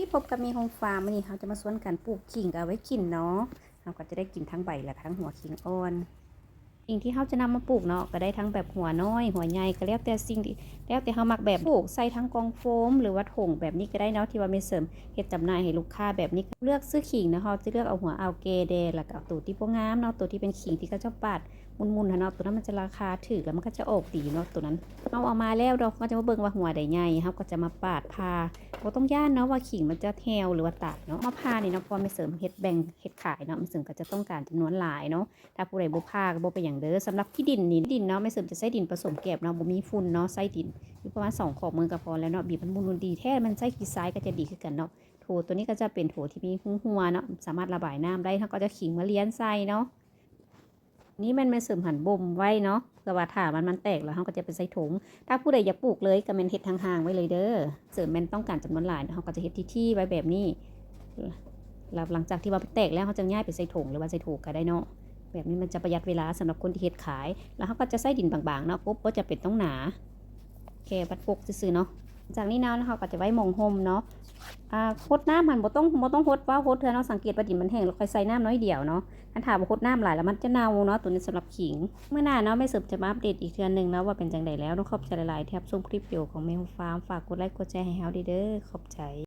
พี่พบกับมีโฮมฟาร์มวันนี้เขาจะมาสวนกันปลูกขิงเอาไว้กินเนาะเราก็จะได้กินทั้งใบและทั้งหัวขิงอ่อน สิ่งที่เขาจะนำมาปลูกเนาะก็ได้ทั้งแบบหัวน้อย หัวใหญ่ก็แล้วแต่สิ่งที่แล้วแต่เขามักแบบปลูกใส่ทั้งกองโฟม หรือว่าถุงแบบนี้ก็ได้เนาะที่ว่าไม่เสริมเฮ็ดจำหน่ายให้ลูกค้าแบบนี้เลือกซื้อขิงนะเขาจะเลือกเอาหัวเอาเกเดแล้วก็เอาตัวที่พวกงามเนาะตัวที่เป็นขิงที่เขาเจะปาดมุนๆนะเนาะตัวนั้นมันจะราคาถูกแล้วมันก็จะออกดีเนาะตัวนั้นเอาเอามาแล้วเราก็จะมาเบิ่งว่าหัวใดใหญ่เขาก็จะมาปาดพาเราต้องย่านเนาะว่าขิงมันจะแทวหรือว่าตัดเนาะมะพร้าวนี่เนาะพอไม่เสริมเฮ็ดแบ่งเฮ็ดขายเนาะมันเสริมก็จะต้องการจำนวนหลายเนาะถ้าผู้ใดบ่พาก็บ่เป็นอย่างเด้อสำหรับที่ดินนี่ดินเนาะไม่เสริมจะใช้ดินผสมแกบเนาะบ่มีฝุ่นเนาะใส่ดินอยู่ประมาณ2ขอบมือก็พอแล้วเนาะบีบมันมุนดีแท้มันใส่ขี้ทรายก็จะดีคือกันเนาะโถตัวนี้ก็จะเป็นโถที่มีหัวเนาะสามารถระบายน้ำได้เขาก็จะขิงมาเลี้ยนใส่เนาะนี่มันไม่เสริมหันบ่มไว้เนาะเพื่อว่าถ้ามันมันแตกแล้วเขาก็จะไปใส่ถุง ถ้าผู้ใดอยากปลูกเลยก็แม่นเฮ็ดห่างๆไว้เลยเด้อ เสริมแม่นต้องการจำนวนหลายเขาก็จะเฮ็ดที่ๆไว้แบบนี้ หลังจากที่ว่าแตกแล้วเขาจะย้ายไปใส่ถุงหรือว่าใส่ถูกก็ได้เนาะ แบบนี้มันจะประหยัดเวลาสำหรับคนที่เฮ็ดขาย แล้วเขาก็จะใส่ดินบางๆเนาะปุ๊บก็จะเป็นต้องหนาแค่บัดปกซื่อๆเนาะจากนี้แล้วนะคะก็จะไว้มองห่มเนาะอ่าหดน้ำมันบ่ต้องบ่ต้องหดว่าหดเธอเนาะสังเกตว่าดินมันแห้งแล้วค่อยใส่น้ำน้อยเดียวเนาะอันถามว่าหดน้ำหลายแล้วมันจะเน่าเนาะตัวนี้สำหรับขิง เมื่อหน้าเนาะไม่เสิร์ฟจะมาอัปเดตอีกเทือนหนึ่งเนาะว่าเป็นจังไดแล้วต้องขอบใจหลายๆที่รับชมคลิปวิดีโอของแมวฟาร์มฝากกดไลค์กดแชร์ให้เฮาดีเด้อขอบใจ